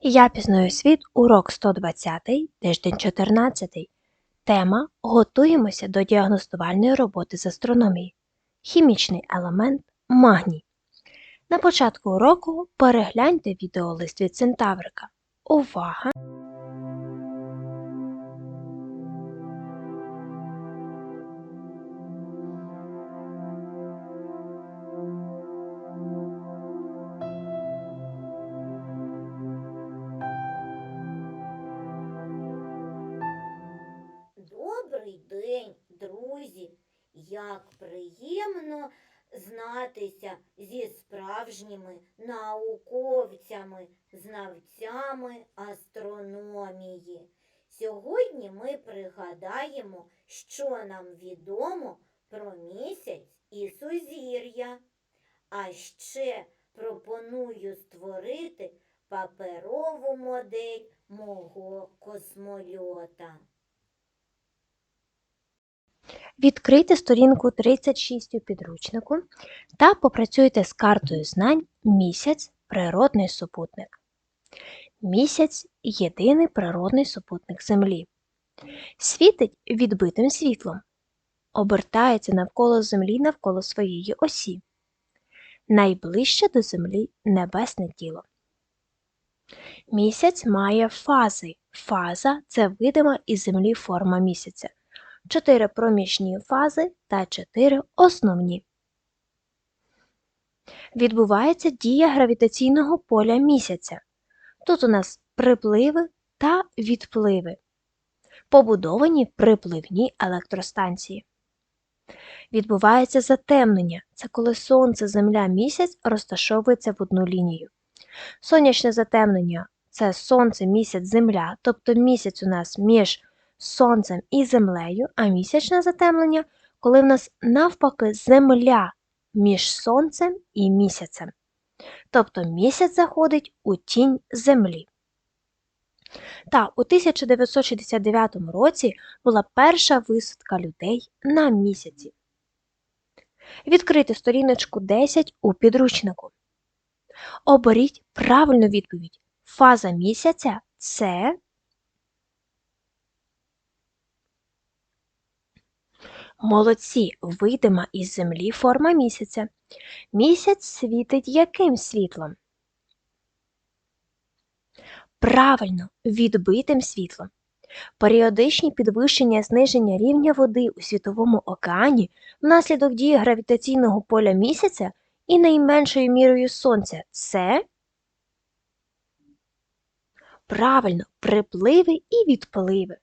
Я пізнаю світ, урок 120, тиждень 14. Тема Готуємося до діагностувальної роботи з астрономії. Хімічний елемент магній. На початку уроку перегляньте відеолист від Центаврика. Увага! Як приємно знатися зі справжніми науковцями, знавцями астрономії. Сьогодні ми пригадаємо, що нам відомо про місяць і сузір'я. А ще пропоную створити паперову модель мого космольота. Відкрийте сторінку 36 у підручнику та попрацюйте з картою знань Місяць природний супутник. Місяць єдиний природний супутник Землі. Світить відбитим світлом, обертається навколо Землі навколо своєї осі. Найближче до Землі небесне тіло. Місяць має фази. Фаза це видима із Землі форма місяця. 4 проміжні фази та 4 основні. Відбувається дія гравітаційного поля місяця. Тут у нас припливи та відпливи, побудовані припливні електростанції. Відбувається затемнення це коли Сонце, Земля, місяць розташовуються в одну лінію. Сонячне затемнення це Сонце, місяць, Земля, тобто місяць у нас між Сонцем і Землею, а місячне затемнення, коли в нас навпаки Земля між Сонцем і місяцем. Тобто місяць заходить у тінь Землі. Та у 1969 році була перша висадка людей на місяці. Відкрити сторіночку 10 у підручнику. Оберіть правильну відповідь. Фаза місяця це Молодці, видима із землі форма місяця. Місяць світить яким світлом? Правильно, відбитим світлом. Періодичні підвищення зниження рівня води у Світовому океані внаслідок дії гравітаційного поля місяця і найменшою мірою сонця це правильно припливи і відпливи.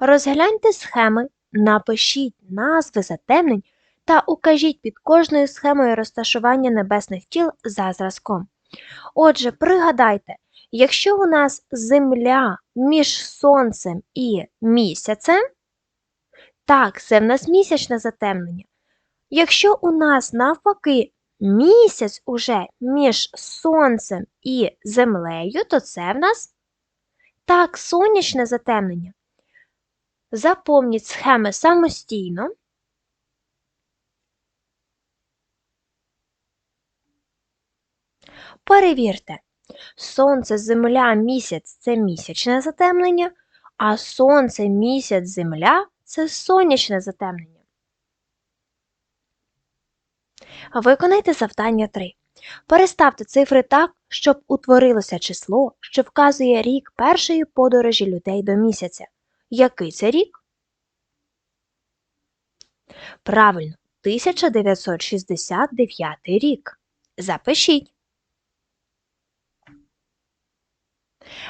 Розгляньте схеми, напишіть назви затемнень та укажіть під кожною схемою розташування небесних тіл за зразком. Отже, пригадайте, якщо у нас Земля між Сонцем і місяцем, так, це в нас місячне затемнення. Якщо у нас навпаки місяць уже між Сонцем і Землею, то це в нас так сонячне затемнення. Запомніть схеми самостійно. Перевірте. Сонце, Земля, місяць це місячне затемнення, а Сонце, місяць, Земля це сонячне затемнення. Виконайте завдання 3. Переставте цифри так, щоб утворилося число, що вказує рік першої подорожі людей до місяця. Який це рік? Правильно, 1969 рік. Запишіть.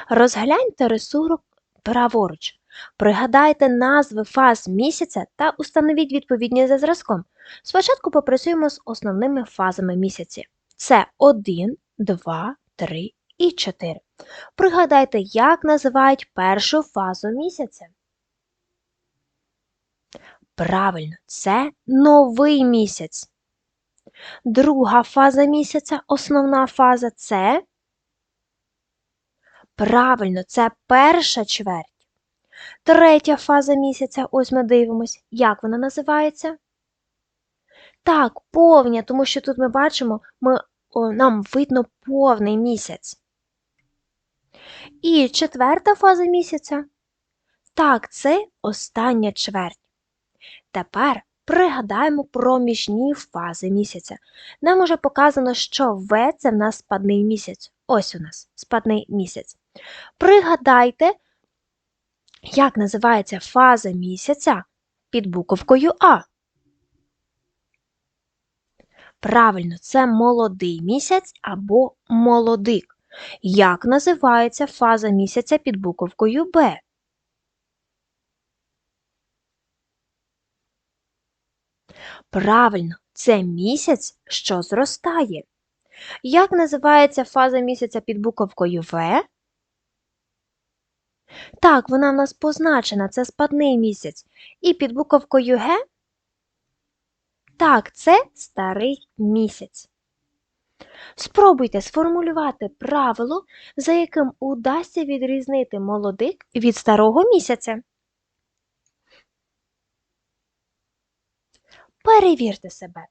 Розгляньте рисунок праворуч. Пригадайте назви фаз місяця та установіть відповідні за зразком. Спочатку попрацюємо з основними фазами місяці. Це 1, 2, 3 і 4. Пригадайте, як називають першу фазу місяця. Правильно, це новий місяць. Друга фаза місяця, основна фаза це. Правильно, це перша чверть. Третя фаза місяця, ось ми дивимось, як вона називається? Так, повня, тому що тут ми бачимо, ми, о, нам видно повний місяць. І четверта фаза місяця. Так, це остання чверть. Тепер пригадаємо проміжні фази місяця. Нам уже показано, що В це в нас спадний місяць. Ось у нас спадний місяць. Пригадайте, як називається фаза місяця під буковкою А. Правильно, це молодий місяць або молодик. Як називається фаза місяця під буковкою Б? Правильно, це місяць, що зростає. Як називається фаза місяця під буковкою В? Так, вона в нас позначена, це спадний місяць. І під буковкою Г? Так, це старий місяць. Спробуйте сформулювати правило, за яким удасться відрізнити молодик від старого місяця. Перевірте себе.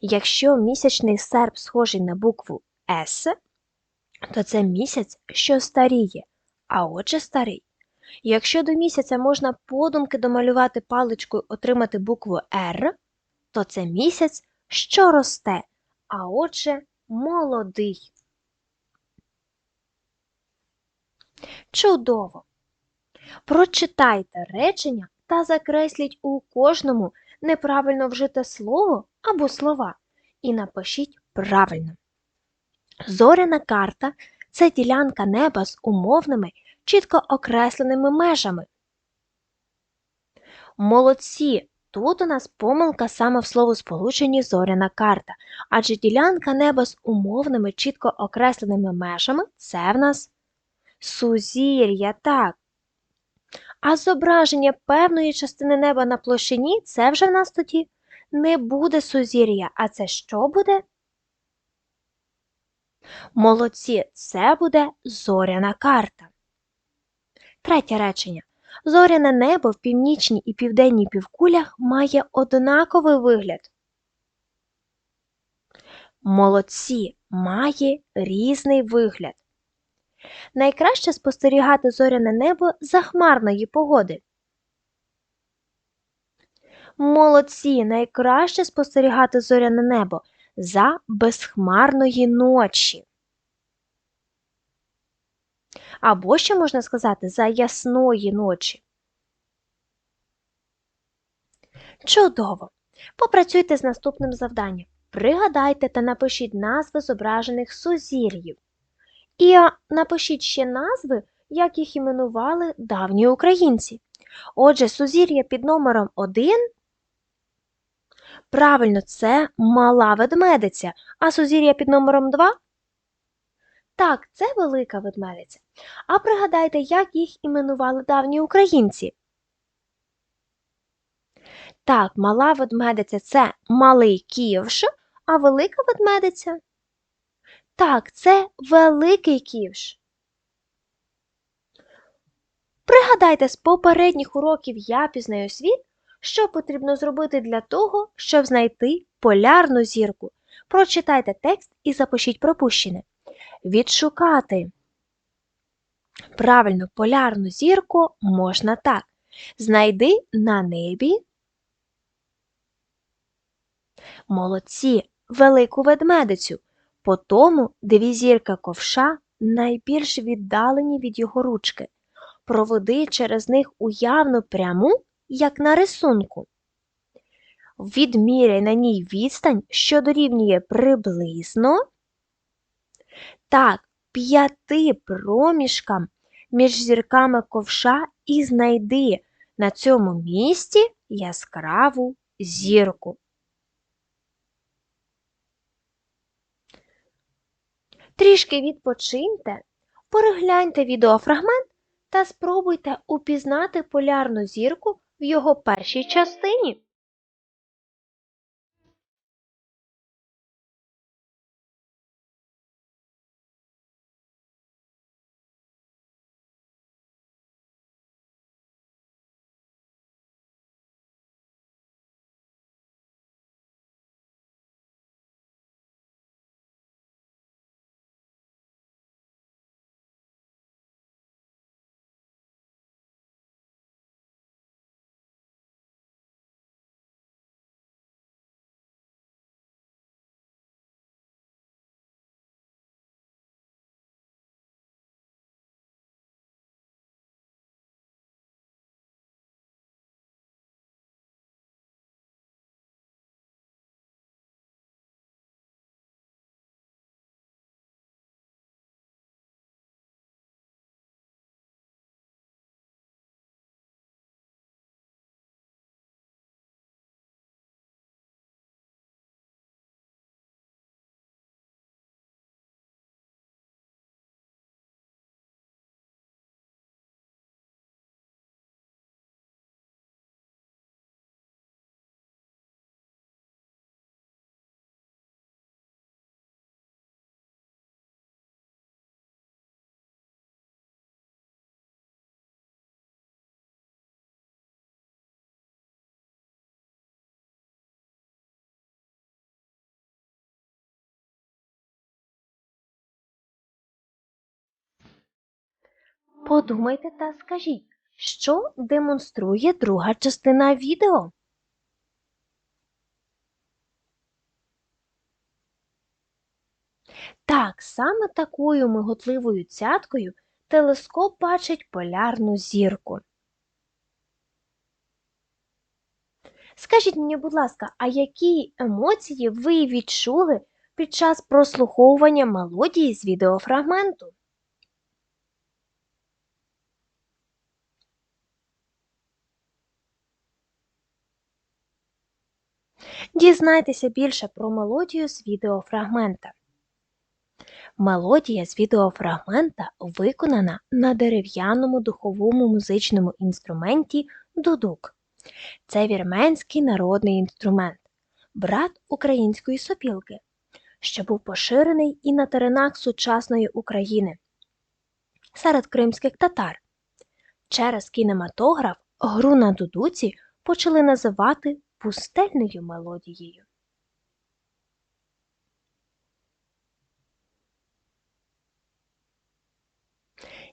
Якщо місячний серп схожий на букву С, то це місяць, що старіє, а отже старий. Якщо до місяця можна подумки домалювати паличкою отримати букву Р, то це місяць, що росте, а отже молодий. Чудово! Прочитайте речення та закресліть у кожному неправильно вжите слово або слова і напишіть правильно. Зоряна карта це ділянка неба з умовними, чітко окресленими межами. Молодці! Тут у нас помилка саме в словосполученні зоряна карта, адже ділянка неба з умовними, чітко окресленими межами це в нас сузір'я, так. А зображення певної частини неба на площині це вже в нас тоді не буде сузір'я, а це що буде? Молодці, це буде зоряна карта. Третє речення. Зоряне небо в північній і південній півкулях має однаковий вигляд. Молодці має різний вигляд. Найкраще спостерігати зоряне небо за хмарної погоди. Молодці найкраще спостерігати зоряне небо за безхмарної ночі. Або ще можна сказати за ясної ночі. Чудово! Попрацюйте з наступним завданням. Пригадайте та напишіть назви зображених сузір'їв. І напишіть ще назви, як їх іменували давні українці. Отже, сузір'я під номером 1. Правильно, це мала ведмедиця, а сузір'я під номером 2 так, це велика ведмедиця. А пригадайте, як їх іменували давні українці. Так, мала ведмедиця це малий ківш, а велика ведмедиця. Так, це великий ківш. Пригадайте з попередніх уроків Я пізнаю світ, що потрібно зробити для того, щоб знайти полярну зірку. Прочитайте текст і запишіть пропущене. Відшукати. Правильно, полярну зірку можна так. Знайди на небі. Молодці, велику ведмедицю. По тому двізірка ковша найбільш віддалені від його ручки. Проведи через них уявну пряму, як на рисунку. Відміряй на ній відстань, що дорівнює приблизно так, п'яти проміжкам між зірками ковша і знайди на цьому місці яскраву зірку. Трішки відпочиньте, перегляньте відеофрагмент та спробуйте упізнати полярну зірку в його першій частині. Подумайте та скажіть, що демонструє друга частина відео? Так, саме такою миготливою цяткою телескоп бачить полярну зірку. Скажіть мені, будь ласка, а які емоції ви відчули під час прослуховування мелодії з відеофрагменту? Дізнайтеся більше про мелодію з відеофрагмента. Мелодія з відеофрагмента виконана на дерев'яному духовому музичному інструменті дудук. Це вірменський народний інструмент, брат української сопілки, що був поширений і на теренах сучасної України серед кримських татар. Через кінематограф гру на дудуці почали називати пустельною мелодією.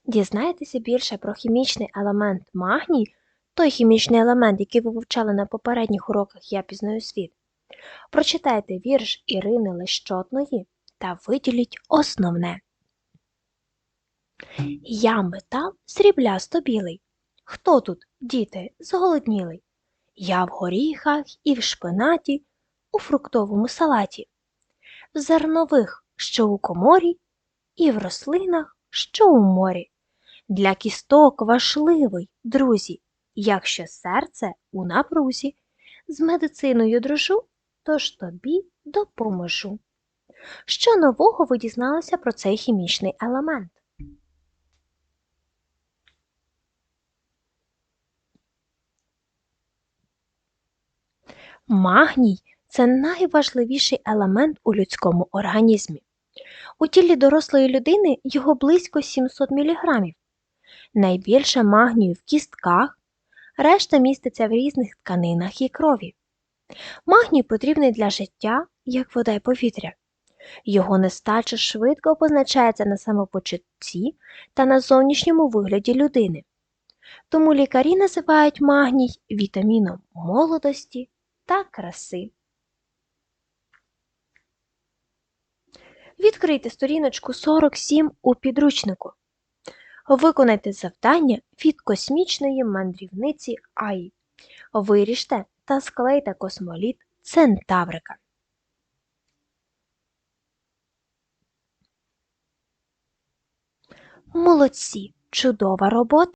Дізнайтеся більше про хімічний елемент магній, той хімічний елемент, який ви вивчали на попередніх уроках Я пізнаю світ. Прочитайте вірш Ірини Лещотної та виділіть основне. Я метал сріблясто білий. Хто тут, діти, зголоднілий? Я в горіхах і в шпинаті, у фруктовому салаті, в зернових, що у коморі, і в рослинах, що у морі. Для кісток важливий, друзі, якщо серце у напрузі, з медициною дружу, тож тобі допоможу. Що нового ви дізналися про цей хімічний елемент? Магній це найважливіший елемент у людському організмі. У тілі дорослої людини його близько 700 мг. Найбільше магнію в кістках, решта міститься в різних тканинах і крові. Магній потрібний для життя, як вода й повітря. Його нестача швидко позначається на самопочутті та на зовнішньому вигляді людини. Тому лікарі називають магній вітаміном молодості та краси. Відкрийте сторіночку 47 у підручнику. Виконайте завдання від космічної мандрівниці Аї. Виріжте та склейте космоліт Центаврика. Молодці! Чудова робота!